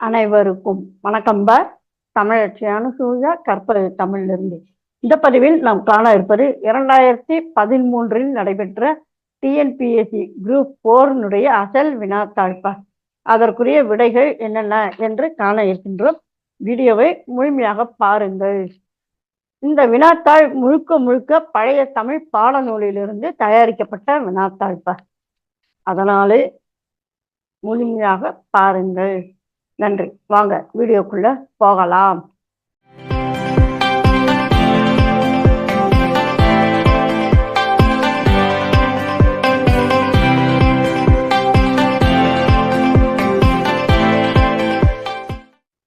அனைவருக்கும் வணக்கம் பார் தமிழச்சியான அனுசூயா கற்பது தமிழிலிருந்து. இந்த பதிவில் நாம் காண இருப்பது இரண்டாயிரத்தி பதிமூன்றில் நடைபெற்ற டிஎன்பிஎஸ்சி குரூப் போர்னுடைய அசல் வினாத்தாழ்ப்பா அதற்குரிய விடைகள் என்னென்ன என்று காண இருக்கின்றோம். வீடியோவை முழுமையாக பாருங்கள். இந்த வினாத்தாள் முழுக்க முழுக்க பழைய தமிழ் பாடநூலிலிருந்து தயாரிக்கப்பட்ட வினாத்தாழ்ப்பா அதனாலே முழுமையாக பாருங்கள். நன்றி. வாங்க வீடியோக்குள்ள போகலாம்.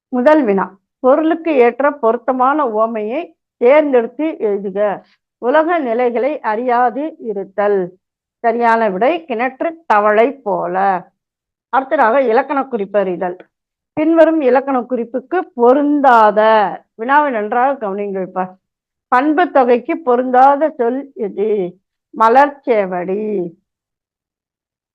முதல் வினா. பொருளுக்கு ஏற்ற பொருத்தமான உவமையை தேர்ந்தெடுத்து எழுதுக. உலக நிலைகளை அறியாது இருத்தல். சரியான விடை கிணற்று தவளை போல. அடுத்ததாக இலக்கண குறிப்பறிதல் பின்வரும் இலக்கண குறிப்புக்கு பொருந்தாத. வினாவை நன்றாக கவனிங்கள் பண்பு தொகைக்கு பொருந்தாத சொல் எது? மலர்ச்சேவடி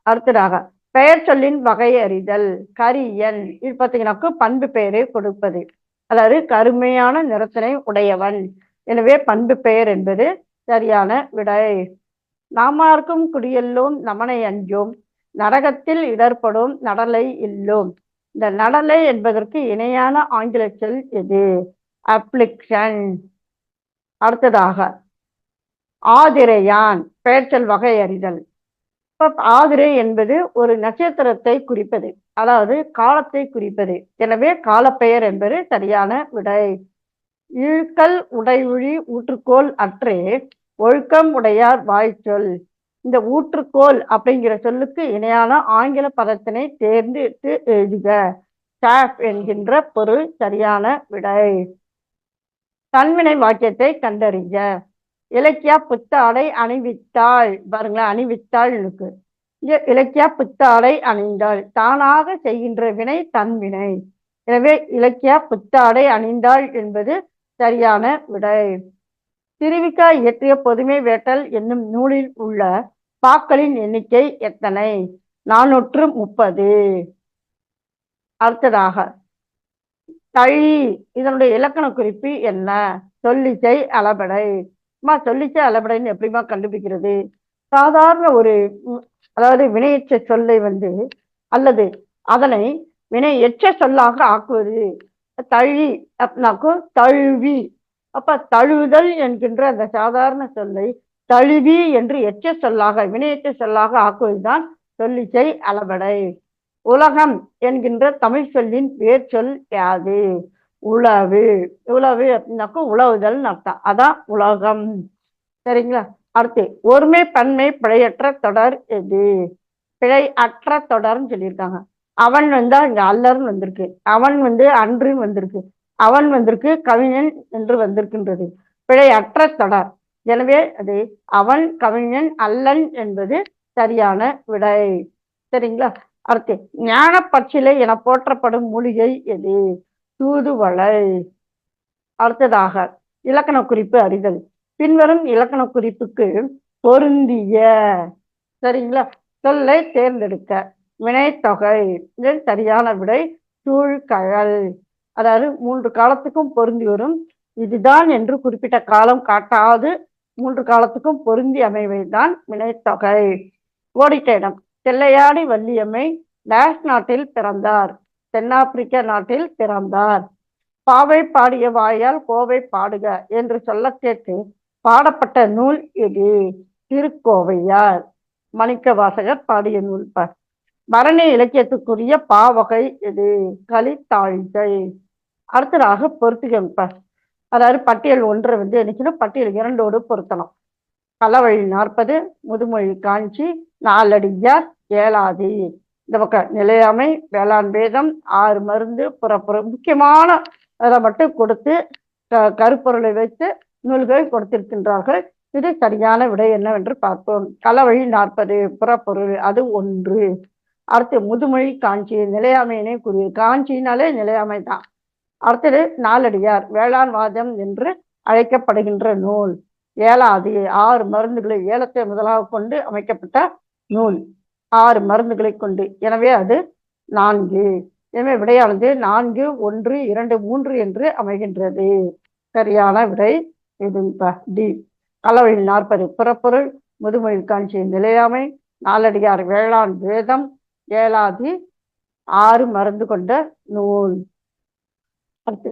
அடுத்ததாக பெயர் சொல்லின் வகை அறிதல் கரியன். இது பார்த்தீங்கன்னாக்க பண்பு பெயரை கொடுப்பது. அதாவது கருமையான நிறத்தினை உடையவன். எனவே பண்பு பெயர் என்பது சரியான விடை. நாமார்க்கும் குடியெல்லோம் நமனை அஞ்சோம். நரகத்தில் இடர்படும் நடலை இல்லோம். இந்த நடலை என்பதற்கு இணையான ஆங்கில சொல் எது அப்ளிக்ஷன் அடுத்ததாக ஆதிரையான் பெயர்ச்சல் வகை அறிதல். இப்ப ஆதிரை என்பது ஒரு நட்சத்திரத்தை குறிப்பது அதாவது காலத்தை குறிப்பது. எனவே காலப்பெயர் என்பது சரியான விடை. இழுக்கல் உடையுழி ஊற்றுக்கோள் அற்றே ஒழுக்கம் உடையார் வாய்ச்சொல். இந்த ஊற்றுக்கோள் அப்படிங்கிற சொல்லுக்கு இணையான ஆங்கில பதத்தினை தேர்ந்தெடுத்து எழுதுக. சாப் என்கின்ற பொருள் சரியான விடை. தன்வினை வாக்கியத்தை கண்டறிஞ்ச இலக்கியா புத்தாடை அணிவித்தாள். பாருங்களேன் அணிவித்தாள் இருக்கு. இங்க இலக்கியா புத்தாடை அணிந்தாள். தானாக செய்கின்ற வினை தன்வினை. எனவே இலக்கியா புத்தாடை அணிந்தாள் என்பது சரியான விடை. திருவிக்கா இயற்றிய பொதுமை வேட்டல் என்னும் நூலில் உள்ள பாக்களின் எண்ணிக்கை எத்தனை? நானூற்று முப்பது. அடுத்ததாக தழி இதனுடைய இலக்கண குறிப்பு என்ன? சொல்லிச்சை அளபடை. அம்மா சொல்லிச்சை அளபடைன்னு எப்படிமா கண்டுபிடிக்கிறது? சாதாரண ஒரு அதாவது வினையற்ற சொல்லை வந்து அல்லது அதனை வினை எச்ச சொல்லாக ஆக்குவது. தழி அப்படின்னாக்கும் தழுவி. அப்ப தழுவுதல் என்கின்ற அந்த சாதாரண சொல்லை தழுவி என்று எச்ச சொல்லாக வினையற்ற சொல்லாக ஆக்குவதுதான் சொல்லிச்சை அளபடை உலகம் என்கின்ற தமிழ் சொல்லின் வேர் சொல் யாது? உழவு உழவு அப்படின்னாக்கும் உழவுதல் அர்த்தம். அதான் உலகம். சரிங்களா? அடுத்து ஒருமை பன்மை பிழையற்ற தொடர் எது? பிழை அற்ற தொடர்னு சொல்லியிருக்காங்க. அவன் வந்தா இங்க அல்லர்னு வந்திருக்கு. அவன் வந்து அன்றுன்னு வந்திருக்கு. அவன் வந்திருக்கு கவிஞன் என்று வந்திருக்கின்றது. பிழை அற்ற தொடர். எனவே அது அவன் கவிஞன் அல்லன் என்பது சரியான விடை. சரிங்களா? அடுத்து ஞான பச்சிலை என போற்றப்படும் மூலிகை எது? தூதுவளை. அடுத்ததாக இலக்கண குறிப்பு அறிதல். பின்வரும் இலக்கண குறிப்புக்கு பொருந்திய. சரிங்களா? சொல்லை தேர்ந்தெடுக்க வினைத்தொகை. சரியான விடை. சூழ்கழல் அதாவது மூன்று காலத்துக்கும் பொருந்தி வரும். இதுதான் என்று குறிப்பிட்ட காலம் காட்டாது. மூன்று காலத்துக்கும் பொருந்தி அமைவதுதான் வினைத்தொகை. ஓடிட்ட இடம் தெல்லையாடி வள்ளியம்மை டேஷ் நாட்டில் பிறந்தார். தென்னாப்பிரிக்க நாட்டில் பிறந்தார். பாவை பாடிய வாயால் கோவை பாடுக என்று சொல்ல கேட்டு பாடப்பட்ட நூல் எது திருக்கோவையார். மணிக்க வாசகர் பாடிய நூல் ப. பரணி இலக்கியத்துக்குரிய பாவகை எது கலித்தாழிகை அடுத்ததாக பொருத்துகம்பார் அதாவது பட்டியல் ஒன்று வந்து என்னச்சுன்னா பட்டியல் இரண்டோடு பொருத்தணும். களவழி நாற்பது முதுமொழி காஞ்சி நாலடியார் ஏழாதி. இந்த பக்கம் நிலையாமை வேளாண் வேதம் ஆறு மருந்து புறப்புற முக்கியமான அதை மட்டும் கொடுத்து க கருப்பொருளை வைத்து நூல்கள் கொடுத்திருக்கின்றார்கள். இது சரியான விடை என்னவென்று பார்ப்போம். களவழி நாற்பது புறப்பொருள் அது ஒன்று. அடுத்து முதுமொழி காஞ்சி நிலையாமையினே கூறிய காஞ்சினாலே நிலையாமை தான். அடுத்தது நாலடியார் வேளாண் வாதம் என்று அழைக்கப்படுகின்ற நூல். ஏழாதி ஆறு மருந்துகளை ஏலத்தை முதலாக கொண்டு அமைக்கப்பட்ட நூல். ஆறு மருந்துகளை கொண்டு. எனவே அது நான்கு. எனவே விடையானது நான்கு ஒன்று இரண்டு மூன்று என்று அமைகின்றது. சரியான விடை இது டி. அளவில் நாற்பது. புறப்பொருள் முதுமொழி காட்சியின் நிலையாமை நாலடியார் வேளாண் வேதம் ஏழாதி ஆறு மருந்து கொண்ட நூல். அடுத்து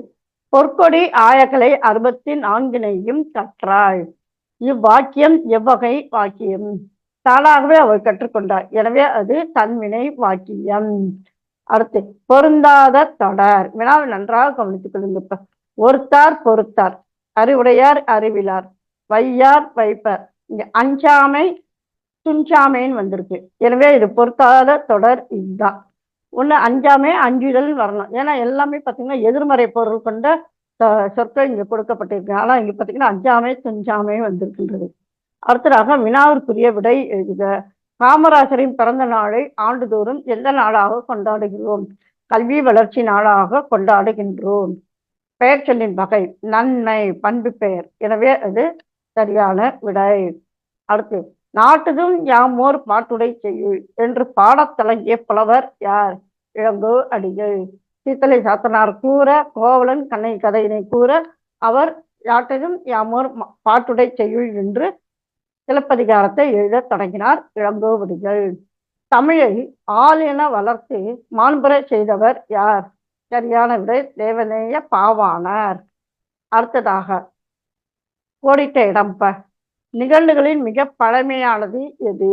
பொற்கொடி ஆயக்கலை அறுபத்தி நான்கினையும் கற்றாள். இவ்வாக்கியம் எவ்வகை வாக்கியம்? தானாகவே அவர் கற்றுக்கொண்டார் எனவே அது தன்வினை வாக்கியம். அடுத்து பொருந்தாத தொடர். வினாவை நன்றாக கவனித்துக் கொள்ளுங்க ஒருத்தார் பொறுத்தார். அறிவுடையார் அறிவிலார். வையார் வைப்பர். இங்க அஞ்சாமை துஞ்சாமைன்னு வந்திருக்கு. எனவே இது பொருத்தாத தொடர் இதுதான். ஒன்னு அஞ்சாமே அஞ்சு அஞ்சுதல் வரணும். ஏன்னா எல்லாமே பார்த்தீங்கன்னா எதிர்மறை பொருள் கொண்ட சொற்கள் இங்கே கொடுக்கப்பட்டிருக்கு. ஆனால் இங்கே பார்த்தீங்கன்னா அஞ்சாமே துஞ்சாமே வந்திருக்கின்றது. அடுத்ததாக வினாவிற்குரிய விடை எழுதுக. காமராசரின் பிறந்த நாளை ஆண்டுதோறும் எந்த நாளாக கொண்டாடுகிறோம்? கல்வி வளர்ச்சி நாளாக கொண்டாடுகின்றோம். பெயர் சொல்லின் வகை நன்மை பண்பு பெயர். எனவே அது சரியான விடை. அடுத்து நாட்டுதும் யாமோர் பாட்டுடை செய்யுள். என்று பாடத்தலங்கிய புலவர் யார்? இளங்கோ அடிகள். சீத்தலை சாத்தனார் கூற கோவலன் கண்ணை கதையினை கூற அவர் யாட்டையும் யாமோர் பாட்டுடை செய்யுள் என்று சிலப்பதிகாரத்தை எழுதத் தொடங்கினார் இளங்கோவடிகள். தமிழை ஆள் என வளர்த்து மாண்புற செய்தவர் யார்? சரியான விடை தேவநேய பாவானார் அடுத்ததாக கோடிட்ட இடம்ப. நிகழ்வுகளின் மிக பழமையானது எது?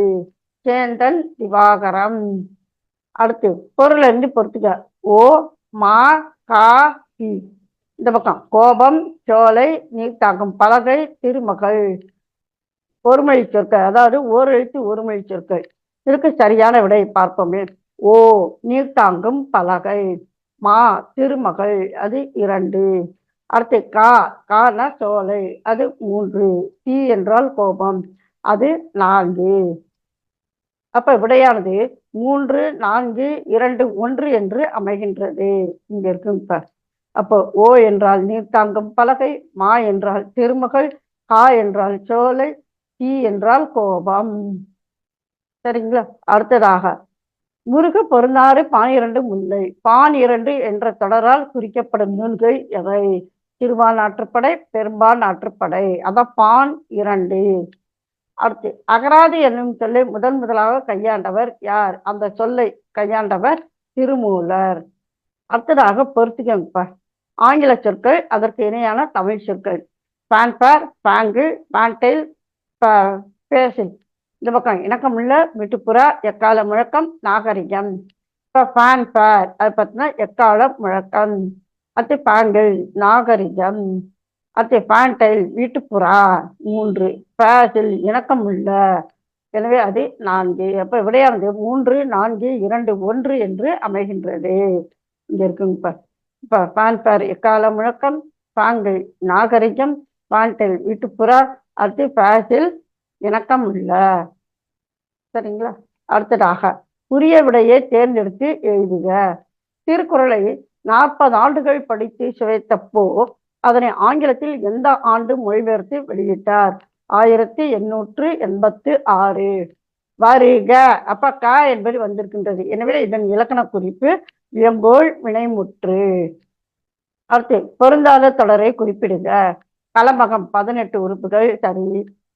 சேந்தன் திவாகரம். அடுத்து பொருள் இருந்து பொறுத்துக்க. ஓ மா கா பி இந்த பக்கம். கோபம் சோலை நீர் தாக்கும் பலகை திருமகள். ஒருமொழி சொற்கள். அதாவது ஓர் எழுத்து ஒருமொழி சொற்கள். இதற்கு சரியான விடை பார்ப்போமே. ஓ நீர் தாங்கும் பலகை. மா திருமகள். அது இரண்டு. அடுத்து கா கான சோலை. அது மூன்று. தீ என்றால் கோபம். அது நான்கு. அப்ப விடையானது மூன்று நான்கு இரண்டு ஒன்று என்று அமைகின்றது. இங்க இருக்கும் இப்ப. அப்போ ஓ என்றால் நீர் தாங்கும் பலகை மா என்றால் திருமகள் கா என்றால் சோலை தீ என்றால் கோபம். சரிங்களா? அடுத்ததாக முருக பொருந்தாறு பான் இரண்டு முல்லை. பான் இரண்டு என்ற தொடரால் குறிக்கப்படும் நூல்கள் எவை? திருவான் ஆற்றுப்படை பெரும்பான் ஆற்றுப்படை. அதான் பான் இரண்டு. அடுத்து அகராதி என்னும் சொல்லை முதன் முதலாக கையாண்டவர் யார்? அந்த சொல்லை கையாண்டவர் திருமூலர். அடுத்ததாக பொறுத்துக்க ஆங்கில சொற்கள் அதற்கு இணையான தமிழ் சொற்கள். பேன்பேர் பேங்கு பேண்டைல் பேசில் இந்த பக்கம் இணக்கமுள்ள விட்டுப்புறா எக்கால முழக்கம் நாகரிகம். இப்போ ஃபேன் பேர் அது பார்த்தீங்கன்னா எக்கால முழக்கம். அடுத்து பேங்கிள் நாகரிகம். அத்தை பேண்டைல் வீட்டுப்புறா மூன்று பேசில் இணக்கமுள்ள எனவே அது நான்கு. அப்போ விடையானது மூன்று நான்கு இரண்டு ஒன்று என்று அமைகின்றது. இங்கே இருக்குங்க இப்போ இப்போ ஃபேன் எக்கால முழக்கம்? பாங்கல் நாகரிகம் பாண்டைல் வீட்டுப்புறா அடுத்து பேசில் இணக்கம் உள்ள. சரிங்களா? அடுத்ததாக உரிய விடையை தேர்ந்தெடுத்து எழுதுக. திருக்குறளை நாற்பது ஆண்டுகள் படித்து சுவைத்தப்போ அதனை ஆங்கிலத்தில் எந்த ஆண்டு மொழிபெயர்த்து வெளியிட்டார்? ஆயிரத்தி எண்ணூற்று எண்பத்து ஆறு. வருக. அப்ப க என்பது வந்திருக்கின்றது. எனவே இதன் இலக்கண குறிப்பு வியம்போல் வினைமுற்று. அடுத்து பொருந்தாத தொடரை குறிப்பிடுக. கலம்பகம் பதினெட்டு உறுப்புகள் சரி.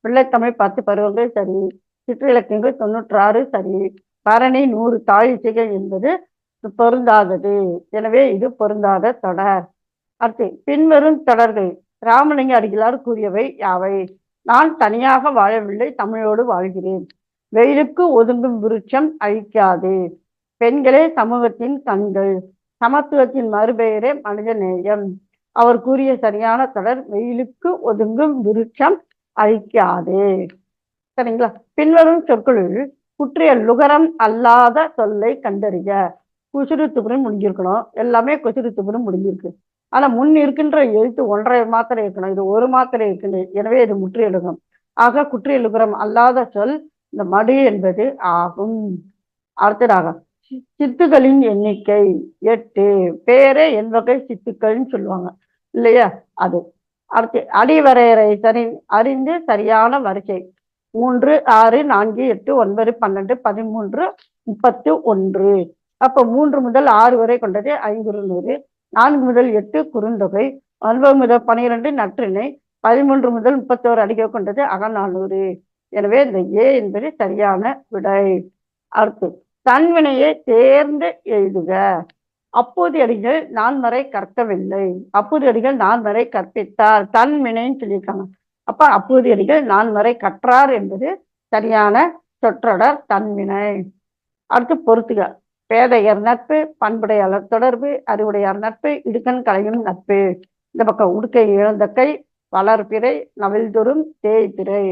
பிள்ளைத்தமிழ் பத்து பருவங்கள் சரி. சிற்றிலக்கியங்கள் தொண்ணூற்றாறு சரி. பரணி நூறு தாய் இசைகள் என்பது பொருந்தாதது. எனவே இது பொருந்தாத தொடர். அடுத்து பின்வரும் தொடர்கள். ராமலிங்க அடிகளார் கூறியவை யாவை? நான் தனியாக வாழவில்லை தமிழோடு வாழ்கிறேன். வெயிலுக்கு ஒதுங்கும் விருட்சம் அழிக்காது. பெண்களே சமூகத்தின் கண்கள் சமத்துவத்தின் மறுபெயரே மனித நேயம். அவர் கூறிய சரியான தொடர் வெயிலுக்கு ஒதுங்கும் விருட்சம் அழிக்காது. சரிங்களா? பின்வரும் சொற்களில் குற்றிய லுகரம் அல்லாத சொல்லை கண்டறிய குசுறு துபுரம் முடிஞ்சிருக்கணும். எல்லாமே குசுறு துபுரம் முடிஞ்சிருக்கு. ஆனா முன் இருக்கின்ற எழுத்து ஒன்றரை மாத்திரை இருக்கணும். இது ஒரு மாத்திரை இருக்குது எனவே இது முற்றியலுகம் ஆக குற்றியலுகரம் அல்லாத சொல் இந்த மடு என்பது ஆகும். அடுத்ததாக சித்துக்களின் எண்ணிக்கை எட்டு. பேரே என் வகை சித்துக்கள்னு சொல்லுவாங்க. இல்லையா? அது. அடுத்து அடிவரையறை சரி அறிந்து சரியான வரிசை. மூன்று ஆறு நான்கு எட்டு ஒன்பது பன்னெண்டு பதிமூன்று முப்பத்து ஒன்று. அப்ப மூன்று முதல் ஆறு வரை கொண்டது ஐங்குறுநூறு. நான்கு முதல் எட்டு குறுந்தொகை ஒன்பது முதல் பனிரெண்டு நற்றிணை பதிமூன்று முதல் முப்பத்தோரு அடிக்க கொண்டது அகநானூறு. எனவே இந்த ஏ என்பது சரியான விடை. அடுத்து தன்வினையை தேர்ந்து எழுதுக. அப்போது அடிகள் நான் வரை கற்கவில்லை. அப்போது அடிகள் நான் வரை கற்பித்தார். தன்வினைன்னு சொல்லியிருக்காங்க. அப்ப அப்போது அடிகள் நான் வரை கற்றார் என்பது சரியான சொற்றொடர் தன்வினை. அடுத்து பொறுத்துக. பேதையர் நட்பு பண்புடையாளர் தொடர்பு அறிவுடையார் நட்பு இடுக்கன் கலையும் நட்பு. இந்த பக்கம் உடுக்கை இழந்தக்கை வளர்பிறை நவில்தொரும் தேய்பிறை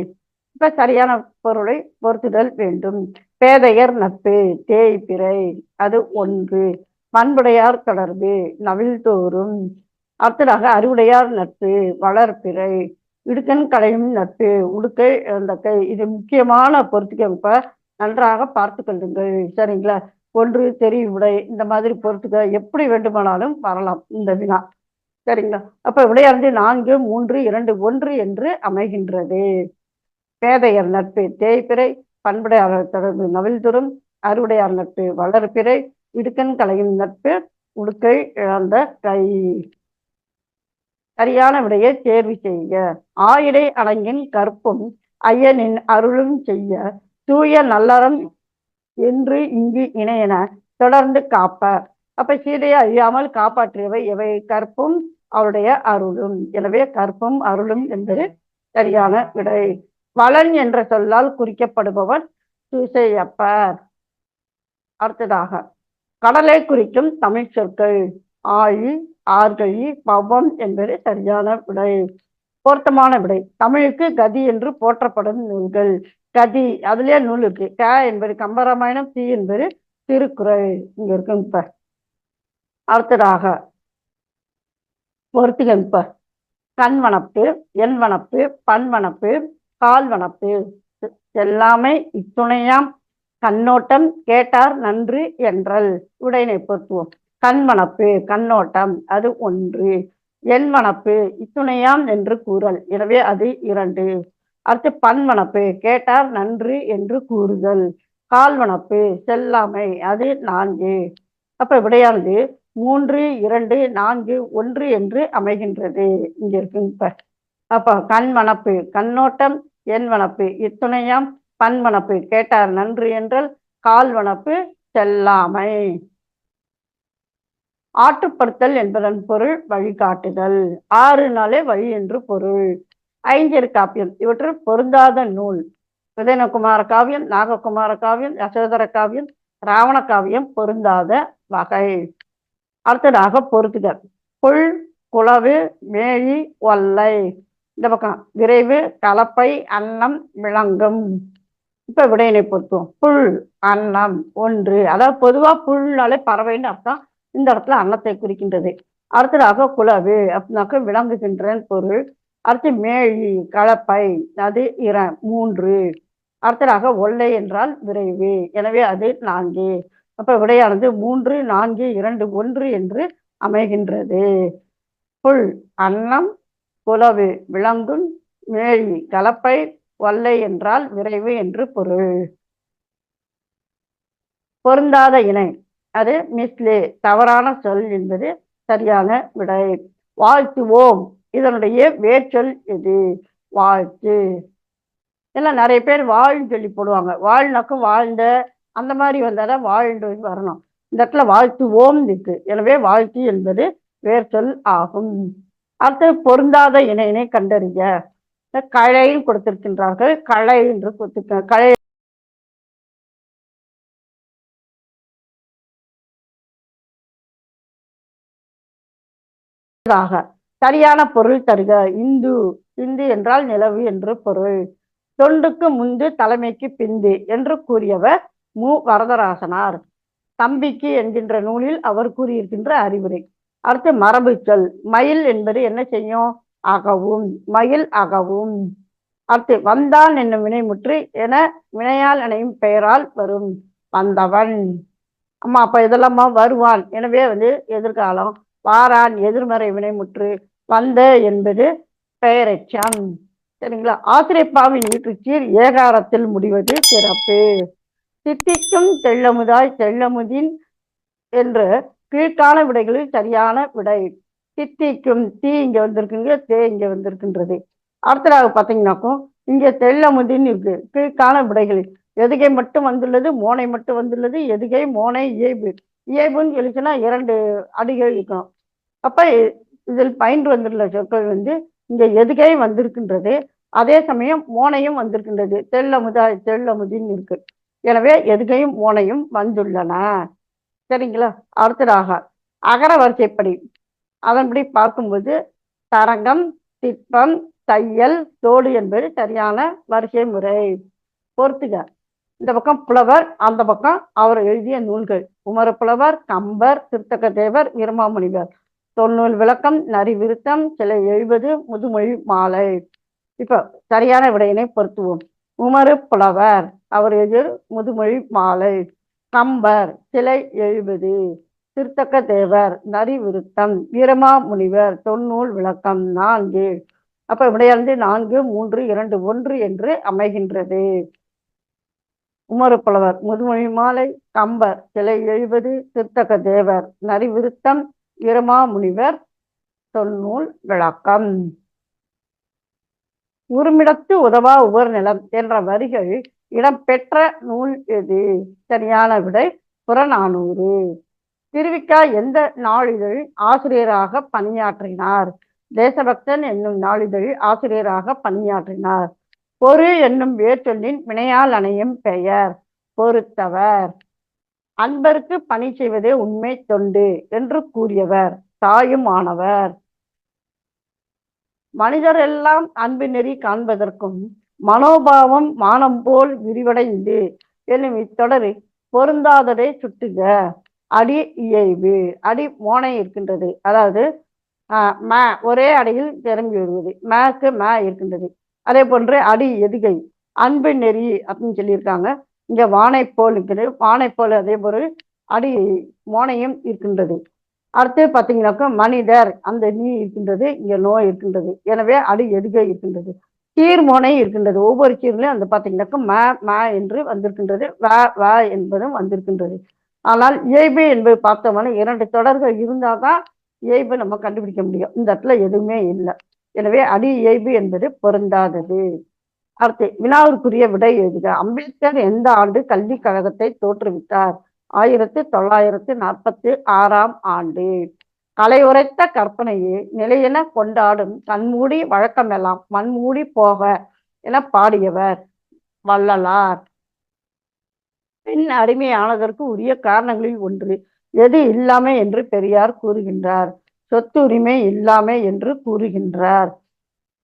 இப்ப சரியான பொருளை பொருத்துதல் வேண்டும். பேதையர் நட்பு தேய்பிறை அது ஒன்று. பண்புடையார் தொடர்பு நவில்தோறும் அடுத்ததாக அறிவுடையார் நட்பு வளர்பிறை இடுக்கன் கலையும் நட்பு உடுக்கை இழந்தக்கை இது முக்கியமான பொறுத்துக்க நன்றாக பார்த்து கொள்ளுங்கள். சரிங்களா? ஒன்று தெரியும் விடை இந்த மாதிரி பொறுத்துக்க எப்படி வேண்டுமானாலும் வரலாம் இந்த வினா. சரிங்களா? அப்ப விடையானது நான்கு மூன்று இரண்டு ஒன்று என்று அமைகின்றது. பேதையர் நட்பு தேய்பிறை பண்புடையாளர் தொடர்பு நவில்துறும் அறுவுடையார் நட்பு வளர்பிறை இடுக்கன் கலையும் நட்பு உடுக்கை இழந்த கை. சரியான விடையை தேர்வு செய்ய ஆயிடை அடங்கின் கற்பும் ஐயனின் அருளும் செய்ய. தூய நல்லறம் என்று இங்கு இணையன. தொடர்ந்து காப்ப அப்ப சீதையை அறியாமல் காப்பாற்றியவை எவை? கற்பும் அவருடைய அருளும். எனவே கற்பும் அருளும் என்பது சரியான விடை. வளன் என்ற சொல்லால் குறிக்கப்படுபவர் சூசையப்பர். அடுத்ததாக கடலை குறிக்கும் தமிழ் சொற்கள் ஆழி ஆர்கழி பவம் என்பது சரியான விடை. பொருத்தமான விடை. தமிழுக்கு கதி என்று போற்றப்படும் நூல்கள். கதி. அதுலயே நூல் இருக்கு. க என்பது கம்பராமாயணம் தி என்பது திருக்குறள். இங்க இருக்கு இப்ப. அடுத்ததாக பொறுத்துக இப்ப. கண் வனப்பு எண் வனப்பு பண் வனப்பு கால் வனப்பு. எல்லாமே இத்துணையாம். கண்ணோட்டம் கேட்டார் நன்று என்றல். உடையினை பொருத்துவோம். கண் வனப்பு கண்ணோட்டம் அது ஒன்று. எண் வனப்பு இத்துணையாம் என்று கூறல். எனவே அது இரண்டு. அடுத்து பன்வனப்பு கேட்டார் நன்று என்று கூறுதல். கால்வனப்பு செல்லாமை அது நான்கு. அப்ப விடையானது மூன்று இரண்டு நான்கு ஒன்று என்று அமைகின்றது. இங்க இருக்கு இப்ப. அப்ப கண்வனப்பு கண்ணோட்டம் என் வனப்பு இத்துணையாம் பன்வனப்பு கேட்டார் நன்று என்றால் கால் வனப்பு செல்லாமை. ஆற்றுப்படுத்தல் என்பதன் பொருள் வழிகாட்டுதல். ஆறு நாளே வழி என்று பொருள். ஐஞ்சிறு காப்பியம் இவற்றில் பொருந்தாத நூல். விதயனகுமார காவியம் நாககுமார காவியம் யசோதர காவியம் ராவண காவியம் பொருந்தாத வகை. அடுத்ததாக பொருத்துக புல் குளவு மேழி ஒல்லை. இந்த பக்கம் விரைவு கலப்பை அன்னம் விளங்கும். இப்ப விடையினை பொருத்துவோம். புல் அன்னம் ஒன்று. அதாவது பொதுவா புல்னாலே பறவைன்னு அர்த்தம். இந்த இடத்துல அன்னத்தை குறிக்கின்றது. அடுத்ததாக குளவு அப்படின்னாக்க விளங்குகின்றன் பொருள். அடுத்து மேழி கலப்பை அது இர மூன்று. அடுத்ததாக ஒல்லை என்றால் விரைவு. எனவே அது நான்கு. அப்ப விடையானது மூன்று நான்கு இரண்டு ஒன்று என்று அமைகின்றது. புல் அன்னம் புலவு விளங்கும் மேழி கலப்பை ஒல்லை என்றால் விரைவு என்று பொருள். பொருந்தாத இணை. அது மிஸ்லே. தவறான சொல் என்பது சரியான விடை. வாழ்த்துவோம். இதனுடைய வேர்ச்சொல் எது? வாழ்த்து. எல்லாம் நிறைய பேர் வாழ்ன்னு சொல்லி போடுவாங்க. வாழ்னாக்கும் வாழ்ந்த அந்த மாதிரி வந்தாதான் வாழ்ந்து வரணும். இந்த இடத்துல வாழ்த்துவோம் இருக்கு. எனவே வாழ்த்து என்பது வேர்ச்சொல் ஆகும். அடுத்து பொருந்தாத இணையினை கண்டறிய கழையும் கொடுத்திருக்கின்றார்கள். களை என்று கொடுத்திருக்க களை சரியான பொருள் தருக. இந்து இந்து என்றால் நிலவு என்று பொருள். தொண்டுக்கு முந்து தலைமைக்கு பிந்து என்று கூறியவர் மு. வரதராசனார். தம்பிக்கு என்கின்ற நூலில் அவர் கூறியிருக்கின்ற அறிவுரை. அடுத்து மரபு சொல். மயில் என்பது என்ன செய்யும்? அகவும். மயில் அகவும். அடுத்து வந்தான் என்னும் வினைமுற்று என வினையால் இணையும் பெயரால் வரும். வந்தவன். அம்மா அப்ப இதெல்லாமா வருவான். எனவே வந்து எதிர்காலம். வாரான் எதிர்மறை வினைமுற்று வந்த என்பது பெயரெச்சம். சரிங்களா? ஆசிரியப்பாவின் வீட்டுச்சீர் ஏகாரத்தில் முடிவது சிறப்பு. சித்திக்கும் தெள்ளமுதாய் தெள்ளமுதின் என்று கீழ்கால விடைகளில் சரியான விடை. சித்திக்கும் தீ இங்க வந்திருக்குங்க தே இங்க வந்திருக்கின்றது. அடுத்ததாக பார்த்தீங்கன்னாக்கும் இங்கே தெள்ளமுதின் இருக்கு. கீழ்கால விடைகளில் எதுகை மட்டும் வந்துள்ளது மோனை மட்டும் வந்துள்ளது எதுகை மோனை இயைபு. இயைபுன்னு சொல்லிச்சுன்னா இரண்டு அடிகள் இருக்கணும். அப்ப இதில் பயின்று வந்துள்ள சொற்கள் வந்து இங்க எதுகை வந்திருக்கின்றது? அதே சமயம் மோனையும் வந்திருக்கின்றது. தெல்லமுதா தெல்லமுதின்னு இருக்கு. எனவே எதுகையும் மோனையும் வந்துள்ளன. சரிங்களா? அடுத்ததாக அகர வரிசைப்படி. அதன்படி பார்க்கும்போது தரங்கம் திட்பம் தையல் தோடு என்பது சரியான வரிசை முறை. பொறுத்துக. இந்த பக்கம் புலவர் அந்த பக்கம் அவர் எழுதிய நூல்கள். உமர புலவர் கம்பர் திருத்தக்க தேவர் வீரமாமுனிவர் தொன்னூல் விளக்கம் நரி விருத்தம் சிலை எழுபது முதுமொழி மாலை. இப்ப சரியான விடையினை பொருத்துவோம். உமரு புலவர் அவர் எதிர் முதுமொழி மாலை. கம்பர் சிலை எழுபது. திருத்தக்க தேவர் நரி விருத்தம். வீரமா முனிவர் தொன்னூல் விளக்கம் நான்கு. அப்ப விடையானது நான்கு மூன்று இரண்டு ஒன்று என்று அமைகின்றது. உமரு புலவர் முதுமொழி மாலை கம்பர் சிலை எழுபது திருத்தக்க தேவர் நரி விருத்தம் இருமாமுனிவர் முனிவர் தொன்னூல் விளக்கம். உருமிடத்து உதவா உவர் நிலம் என்ற வரிகள் இடம்பெற்ற நூல் எது? சரியான விடை புறநானூறு. திருவிக்கா எந்த நாளிதழ் ஆசிரியராக பணியாற்றினார்? தேசபக்தன் என்னும் நாளிதழில் ஆசிரியராக பணியாற்றினார். பொறு என்னும் வேர்ச்சொல்லின் வினையால் அணையும் பெயர் பொறுத்தவர். அன்பருக்கு பணி செய்வதே உண்மை தொண்டு என்று கூறியவர். தாயும் ஆனவர். மனிதர் எல்லாம் அன்பு நெறி காண்பதற்கும் மனோபாவம் மானம் போல் விரிவடைந்து எனும் இத்தொடர் பொருந்தாததை சுட்டுக. அடி இயைவு அடி மோனை இருக்கின்றது. அதாவது ம ஒரே அடியில் திரும்பி வருவது. மேக்கு மே இருக்கின்றது. அதே போன்று அடி எதுகை அன்பு நெறி அப்படின்னு சொல்லியிருக்காங்க. இங்க வானை போல் இருக்குது வானை போல் அதே போல் அடி மோனையும் இருக்கின்றது. அடுத்து பார்த்தீங்கன்னாக்கா மனிதர் அந்த நீ இருக்கின்றது இங்க நோய் இருக்கின்றது. எனவே அடி எதுகை இருக்கின்றது. சீர்மோனை இருக்கின்றது. ஒவ்வொரு சீர்லையும் அந்த பார்த்தீங்கன்னாக்கா ம ம என்று வந்திருக்கின்றது. வ வ என்பதும் வந்திருக்கின்றது. ஆனால் இயல்பு என்பது பார்த்தோம்னா இரண்டு தொடர்கள் இருந்தால் தான் இயல்பு நம்ம கண்டுபிடிக்க முடியும். இந்த இடத்துல எதுவுமே இல்லை. எனவே அடி இயல்பு என்பது பொருந்தாதது. அடுத்து வினாவிற்குரிய விடை எழுதுக. அம்பேத்கர் எந்த ஆண்டு கல்விக் கழகத்தை தோற்றுவித்தார்? ஆயிரத்தி தொள்ளாயிரத்தி நாற்பத்தி ஆறாம் ஆண்டு. கலை உரைத்த கற்பனையை நிலையென கொண்டாடும் கண்மூடி வழக்கமெல்லாம் மண்மூடி போக என பாடியவர் வள்ளலார். பெண் அடிமையானதற்கு உரிய காரணங்களில் ஒன்று எது இல்லாமை என்று பெரியார் கூறுகின்றார். சொத்து உரிமை இல்லாமை என்று கூறுகின்றார்.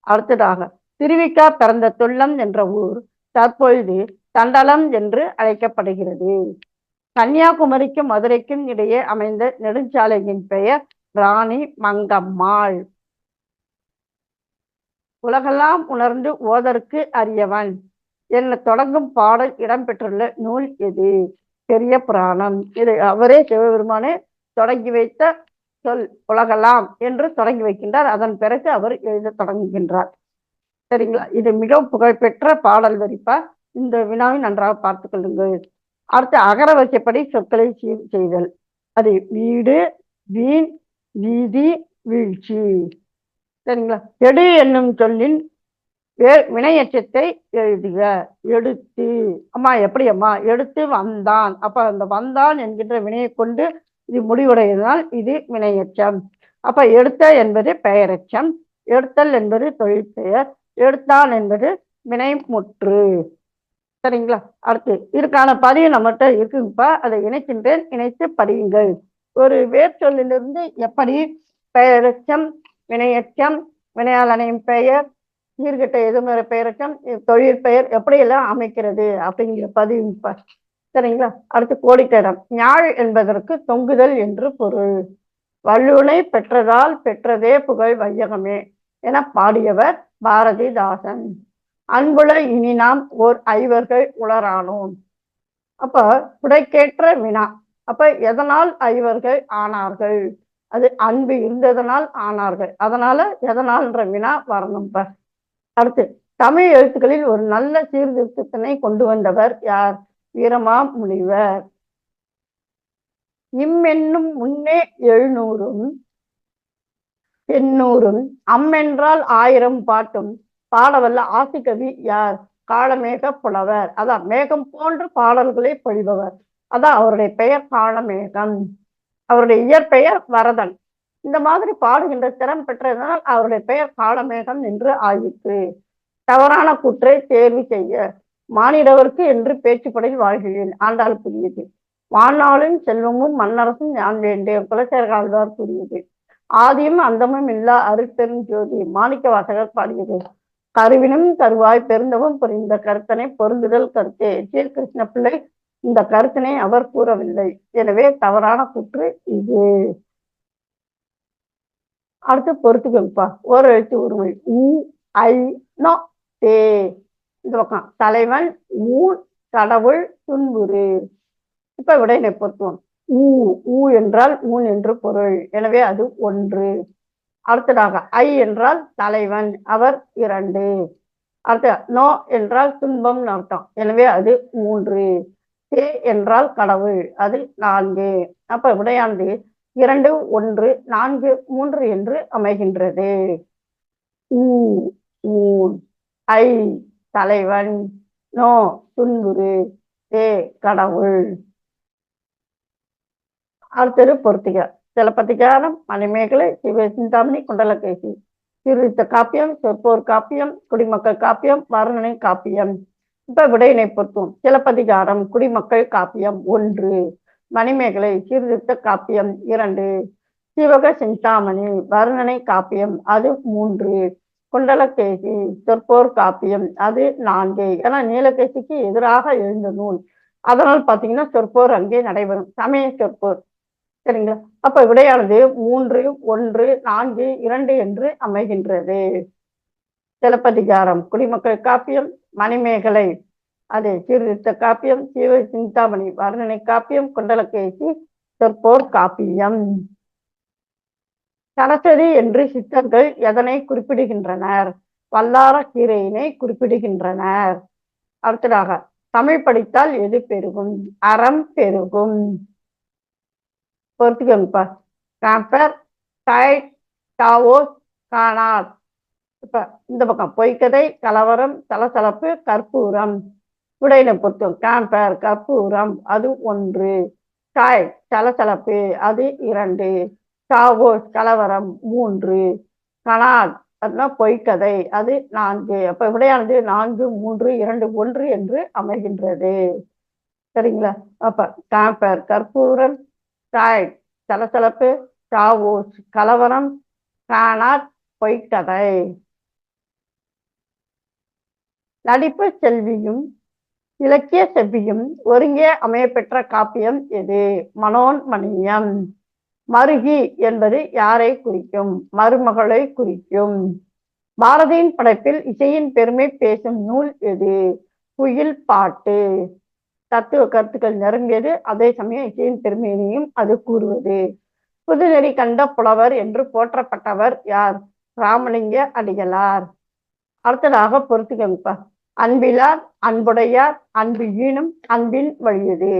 அடுத்ததாக திருவிக்கா பிறந்த துள்ளம் என்ற ஊர் தற்பொழுது தண்டலம் என்று அழைக்கப்படுகிறது. கன்னியாகுமரிக்கும் மதுரைக்கும் இடையே அமைந்த நெடுஞ்சாலையின் பெயர் ராணி மங்கம்மாள். உலகெல்லாம் உணர்ந்து ஓதற்கு அறியவன் என்ன தொடங்கும் பாடல் இடம்பெற்றுள்ள நூல் எது? பெரிய புராணம். இது அவரே சிவபெருமானே தொடங்கி வைத்த சொல் உலகலாம் என்று தொடங்கி வைக்கின்றார். அதன் பிறகு அவர் எழுத தொடங்குகின்றார். சரிங்களா? இது மிக புகழ்பெற்ற பாடல் வரிப்பா. இந்த வினாவை நன்றாக பார்த்து கொள்ளுங்கள். அடுத்து அகர வரிசைப்படி சொற்களை செய்தல். அது வீடு வீண் வீதி வீழ்ச்சி. சரிங்களா? எடு என்னும் சொல்லின் வினையச்சத்தை எழுதுக. எடுத்து. அம்மா எப்படி அம்மா எடுத்து வந்தான். அப்ப அந்த வந்தான் என்கின்ற வினையை கொண்டு இது முடிவுடையதால் இது வினையச்சம். அப்ப எடுத்த என்பது பெயரச்சம். எடுத்தல் என்பது தொழில் பெயர் எடுத்தான் என்பது வினைமுற்று. சரிங்களா? அடுத்து இதுக்கான பதிவு நம்மகிட்ட இருக்குங்கப்பா. அதை இணைக்கின்றேன். இணைத்து படியுங்கள். ஒரு வேர்ச்சொல்லிலிருந்து எப்படி பெயரச்சம் வினையச்சம் வினையாளனையும் பெயர் சீர்கட்ட எதிர்மறை பெயரச்சம் தொழில் பெயர் எப்படியெல்லாம் அமைக்கிறது அப்படிங்கிற பதிவுப்பா சரிங்களா? அடுத்து கோடித்தடம் ஞாழ் என்பதற்கு தொங்குதல் என்று பொருள். வல்லுனை பெற்றதால் பெற்றதே புகழ் வையகமே என பாடியவர் பாரதிதாசன். அன்புல இனி நாம் ஓர் ஐவர்கள் உளரானோம். அப்ப குடைக்கேற்ற வினா. அப்ப எதனால் ஐவர்கள் ஆனார்கள்? அது அன்பு இருந்ததனால் ஆனார்கள். அதனால எதனால்ன்ற வினா வரணும் இப்ப. அடுத்து தமிழ் எழுத்துக்களில் ஒரு நல்ல சீர்திருத்தத்தினை கொண்டு வந்தவர் யார்? வீரமா முனிவர். இம்மென்னும் முன்னே எழுநூறும் எண்ணூறும். அம்மென்றால் ஆயிரம் பாட்டும். பாடவல்ல ஆசிகவி யார்? காளமேக புலவர். அதான் மேகம் போன்ற பாடல்களை பொழிபவர். அதான் அவருடைய பெயர் காளமேகம். அவருடைய இயற்பெயர் வரதன். இந்த மாதிரி பாடுகின்ற திறம் பெற்றதனால் அவருடைய பெயர் காளமேகம் என்று ஆயிற்று. தவறான கூற்றை தேர்வு செய்ய மானிடவர்க்கு என்று பேச்சுப்படையில் வாழ்கிறேன். ஆண்டாள் புரியுது வாழ்நாளின் செல்வமும் மன்னரசும் ஞான் வேண்டேன் குலசேர்காழ்வார் புரியுது கூறியது. ஆதியும் அந்தமும் இல்லா அருட்பெரும் ஜோதி. மாணிக்க வாசகர் பாடியது. கருவினும் கருவாய் பெருந்தவும் புரிந்த கருத்தனை பொருந்துதல் கருத்தே. ஜி கிருஷ்ண பிள்ளை இந்த கருத்தினை அவர் கூறவில்லை. எனவே தவறான குற்று இது. அடுத்து பொறுத்துக்கோப்பா ஒரு எழுத்து உரிமை. உ ஐ நோ தே. இந்த பக்கம். தலைவன் ஊன் கடவுள் துன்புறு. இப்ப விடையினை பொருத்துவோம் ஊ ஊ என்றால் ஊன் என்று பொருள். எனவே அது ஒன்று. அடுத்ததாக ஐ என்றால் தலைவன் அவர் இரண்டு. அடுத்த நோ என்றால் துன்பம் அர்த்தம். எனவே அது மூன்று. தே என்றால் கடவுள் அது நான்கு. அப்ப விடையானது இரண்டு ஒன்று நான்கு மூன்று என்று அமைகின்றது. ஊ ஐ தலைவன். நோ துன்புறு. தே கடவுள். அடுத்தது பொறுத்திக சிலப்பதிகாரம் மணிமேகலை சிவ சிந்தாமணி குண்டலகேசி. சீர்திருத்த காப்பியம் சொற்போர் காப்பியம் குடிமக்கள் காப்பியம் வர்ணனை காப்பியம். இப்ப விடையினை பொருத்தும் சிலப்பதிகாரம் குடிமக்கள் காப்பியம் ஒன்று மணிமேகலை சீர்திருத்த காப்பியம் இரண்டு சிவக சிந்தாமணி வர்ணனை காப்பியம் அது மூன்று குண்டலகேசி சொற்போர் காப்பியம் அது நான்கு. ஏன்னா நீலகேசிக்கு எதிராக எழுந்த நூல். அதனால் பாத்தீங்கன்னா சொற்போர் அங்கே நடைபெறும். சமய சொற்போர் சரிங்களா? அப்ப விடையானது மூன்று ஒன்று நான்கு இரண்டு என்று அமைகின்றது. சிலப்பதிகாரம் குடிமக்கள் காப்பியம் மணிமேகலை. அது சீர்திருத்த காப்பியம் சிவ சிந்தாமணி வர்ணனை காப்பியம் குண்டலகேசி சொற்போர் காப்பியம். சரஸ்வதி என்று சித்தர்கள் எதனை குறிப்பிடுகின்றனர்? வல்லார கீரையினை குறிப்பிடுகின்றனர். அடுத்ததாக தமிழ் படித்தால் எது பெருகும்? அறம் பெருகும். பொறுத்துக்கோங்கப்பா காம்பர் டைட் டாவோ காணார் இப்போ இந்த பக்கம் பொய்க்கதை கலவரம் சலசலப்பு கற்பூரம். விடையினை பொறுத்தோம் காம்பர் கற்பூரம் அது ஒன்று. டாய் சலசலப்பு அது இரண்டு. டாவோஸ் கலவரம் மூன்று. கனாட் அதுனா பொய்க்கதை அது நான்கு. அப்போ விடையானது நான்கு மூன்று இரண்டு ஒன்று என்று அமைகின்றது. சரிங்களா? அப்ப காம்பர் கற்பூரம் சலசலப்பு டாவோஸ் கலவரம் காணா பொய்க்கதை. நடிப்பு செல்வியும் இலக்கிய செவ்வியும் ஒருங்கே அமையப்பெற்ற காப்பியம் எது? மனோன்மணியம். மருகி என்பது யாரை குறிக்கும்? மருமகளை குறிக்கும். பாரதியின் படைப்பில் இசையின் பெருமை பேசும் நூல் எது? குயில் பாட்டு. தத்துவ கருத்துக்கள் நெருங்கியது. அதே சமயம் இசையின் பெருமையினையும் அது கூறுவது. புதுநெறி கண்ட புலவர் என்று போற்றப்பட்டவர் யார்? ராமலிங்க அடிகளார். அடுத்ததாக பொறுத்துக்கங்கப்பா அன்பிலார் அன்புடையார் அன்பு ஈனும் அன்பின் வழியது.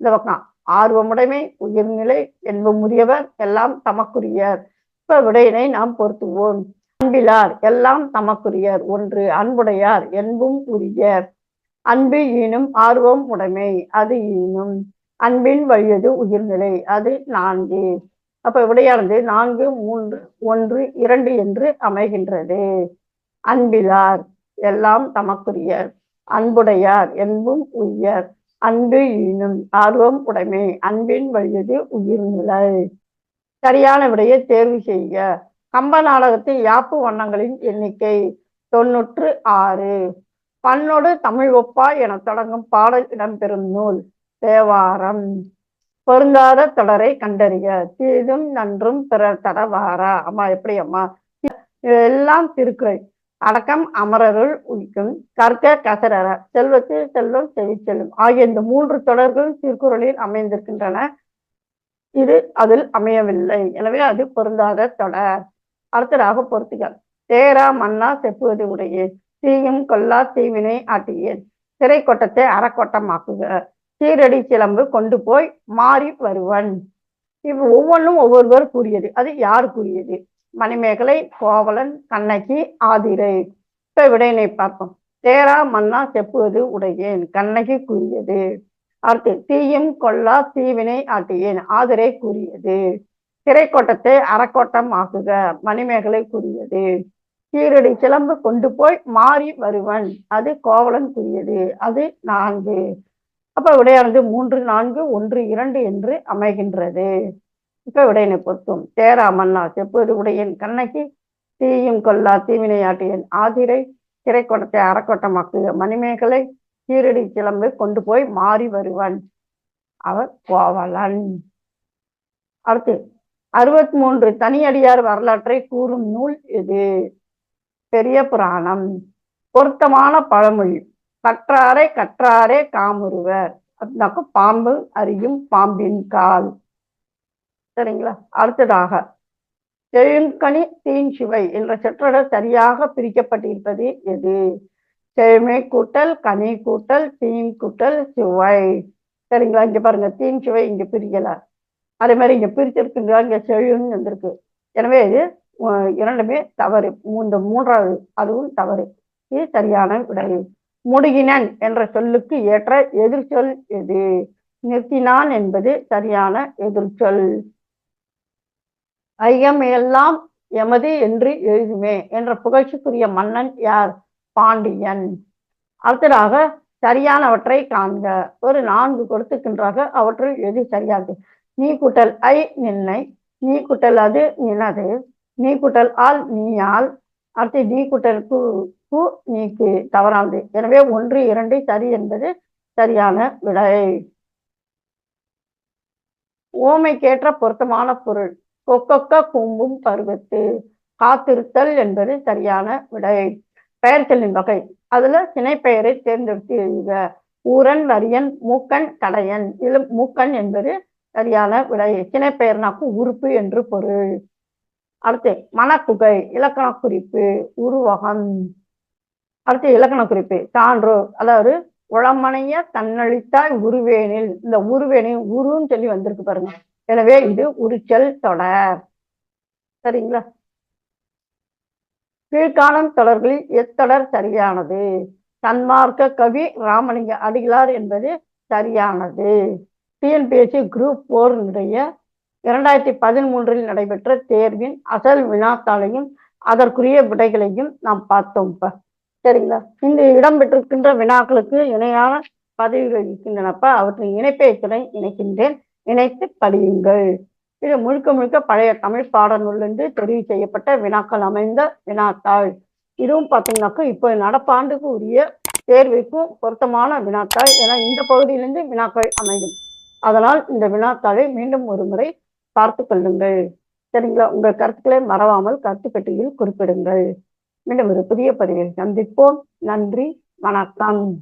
இந்த பக்கம் ஆர்வமுடைமை உயிர்நிலை என்பமுரியவர் எல்லாம் தமக்குரியர். இப்ப விடையினை நாம் பொருத்துவோம். அன்பிலார் எல்லாம் தமக்குரியர். ஒன்று அன்புடையார் என்பும் உரியர். அன்பு ஈனும் ஆர்வம் உடைமை அது ஈனும். அன்பின் வழியது உயிர்நிலை அது நான்கு. அப்ப விடையானது நான்கு மூன்று ஒன்று இரண்டு என்று அமைகின்றது. அன்பிலார் எல்லாம் தமக்குரியர். அன்புடையார் என்பும் உயர் அன்பு ஈனும் ஆர்வம் உடைமை அன்பின் வழியது உயிர்நிலை. சரியான விடையை தேர்வு செய்ய கம்ப நாடகத்தின் யாப்பு வண்ணங்களின் எண்ணிக்கை தொன்னூற்று ஆறு. பண்ணோடு தமிழ் ஒப்பா என தொடங்கும் பாடல் இடம்பெறும் நூல். தேவாரம். பொருந்தாத தொடரை கண்டறிய தீதும் நன்றும் பிறர் தடவாரா அம்மா எப்படி அம்மா? எல்லாம் திருக்குறள். அடக்கம் அமரருள் உயிக்கும். கற்க கசரற செல்வத்து செல்வம் செவிச்செல்லும் ஆகிய இந்த மூன்று தொடர்கள் திருக்குறளில் அமைந்திருக்கின்றன. இது அதில் அமையவில்லை. எனவே அது பொருந்தாத தொடர். அடுத்ததாக பொருத்துகள் தேரா மன்னா செப்புவது உடையே. தீயும் கொல்லா தீவினை ஆட்டியேன் சிறை கொட்டத்தை அறக்கோட்டமாக்குக. சீரடி சிலம்பு கொண்டு போய் மாறி வருவன். இவ் ஒவ்வொன்றும் ஒவ்வொருவர் கூறியது. அது யார் கூறியது? மணிமேகலை கோவலன் கண்ணகி ஆதிரை. இப்ப விடையினை பார்ப்போம். தேரா மன்னா செப்புவது உடையேன். கண்ணகி கூறியது. அடுத்து தீயும் கொல்லா தீவினை ஆட்டியேன் ஆதிரை கூறியது. திரைக்கோட்டத்தை அறக்கோட்டம் ஆக்குக மணிமேகலை கூறியது. கீரடி சிலம்பு கொண்டு போய் மாறி வருவன். அது கோவலன் அது நான்கு. அப்ப விடையானது மூன்று நான்கு ஒன்று இரண்டு என்று அமைகின்றது. இப்ப விடையினை பொருத்தும் தேராமன்னா செப்பது உடையன் கண்ணகி? தீயும் கொல்லா தீவினையாட்டியன் ஆதிரை திரைக்கோட்டத்தை அறக்கோட்டமாக்குக மணிமேகலை கீரடி சிலம்பு கொண்டு போய் மாறி வருவன். அவர் கோவலன். அடுத்து அறுபத்தி மூன்று தனியடியார் வரலாற்றை கூறும் நூல் இது பெரிய புராணம். பொருத்தமான பழமொழி. கற்றாரை கற்றாரே காமுறுவர். அப்படின்னாக்க பாம்பு அறியும் பாம்பின் கால். சரிங்களா? அடுத்ததாக செழுங்கனி தீன் சிவை என்ற சொற்றொடர் சரியாக பிரிக்கப்பட்டிருப்பது எது? செழுமை கூட்டல் கனி கூட்டல் தீன் கூட்டல் சுவை. சரிங்களா? இங்க பாருங்க தீன் சுவை இங்க பிரிக்கல அதே மாதிரி இங்க பிரிச்சிருக்குங்களா இங்க செழுன்னு வந்திருக்கு. எனவே இது இரண்டுமே தவறு. இந்த மூன்றாவது அதுவும் தவறு. இது சரியான விடை. முடுகினன் என்ற சொல்லுக்கு ஏற்ற எதிர்ச்சொல் எது? நிறுத்தினான் என்பது சரியான எதிர்ச்சொல். ஐயமெல்லாம் எமது என்று எழுதுமே என்ற புகழ்ச்சிக்குரிய மன்னன் யார்? பாண்டியன். அடுத்ததாக சரியானவற்றை காண்க. ஒரு நான்கு கொடுத்துக்கின்றாக அவற்றுள் எது சரியானது நீ கூட்டல் ஐ நின்னை. நீ கூட்டல் அது நினது. நீ கூட்டல் ஆள் நீயால் அடுத்து நீ கூட்டல் கு கு நீக்கு தவறானது. எனவே ஒன்று இரண்டு சரி என்பது சரியான விடை. ஓமைக்கேற்ற பொருத்தமான பொருள். கொக்கொக்க கூம்பும் பருவத்து. காத்திருத்தல் என்பது சரியான விடை. பெயர்ச்சலின் வகை. அதுல சினைப்பெயரை தேர்ந்தெடுத்து எழுதுக ஊரன் வரியன் மூக்கன் கடையன். இதில் மூக்கன் என்பது சரியான விடை. சினைப்பெயர்னாக்கும் உறுப்பு என்று பொருள். அடுத்து மணக்குகை இலக்கண குறிப்பு உருவகம். அடுத்து இலக்கண குறிப்பு சான்று அதாவது உளமனைய தன்னழித்தாய் உருவேனில். இந்த உருவேனில் உருன்னு சொல்லி வந்திருக்கு பாருங்க. எனவே இது உரிச்சல் தொடர். சரிங்களா? கீழ்காணும் தொடர்களில் எத்தொடர் சரியானது? சன்மார்க்க கவி ராமலிங்க அடிகளார் என்பது சரியானது. டிஎன்பிஎஸ்சி குரூப் போர்னுடைய இரண்டாயிரத்தி பதிமூன்றில் நடைபெற்ற தேர்வின் அசல் வினாத்தாளையும் அதற்குரிய விடைகளையும் நாம் பார்த்தோம் இப்ப சரிங்களா? இந்த இடம்பெற்றிருக்கின்ற வினாக்களுக்கு இணையான பதவிகள் இருக்கின்றனப்ப அவற்றின் இணைப்பை துணை இணைக்கின்றேன். இணைத்து படியுங்கள். இது முழுக்க முழுக்க பழைய தமிழ் பாடநூலிருந்து தெரிவு செய்யப்பட்ட வினாக்கள் அமைந்த வினாத்தாள். இதுவும் பார்த்தீங்கன்னாக்கா இப்போ நடப்பாண்டுக்கு உரிய தேர்வுக்கும் பொருத்தமான வினாத்தாள். ஏன்னா இந்த பகுதியிலிருந்து வினாக்கள் அமையும். அதனால் இந்த வினாத்தாளை மீண்டும் ஒரு முறை பார்த்து கொள்ளுங்கள். சரிங்களா? உங்கள் கருத்துக்களை மறவாமல் கருத்து பெட்டியில் குறிப்பிடுங்கள். மீண்டும் ஒரு புதிய பதிவில் சந்திப்போம். நன்றி. வணக்கம்.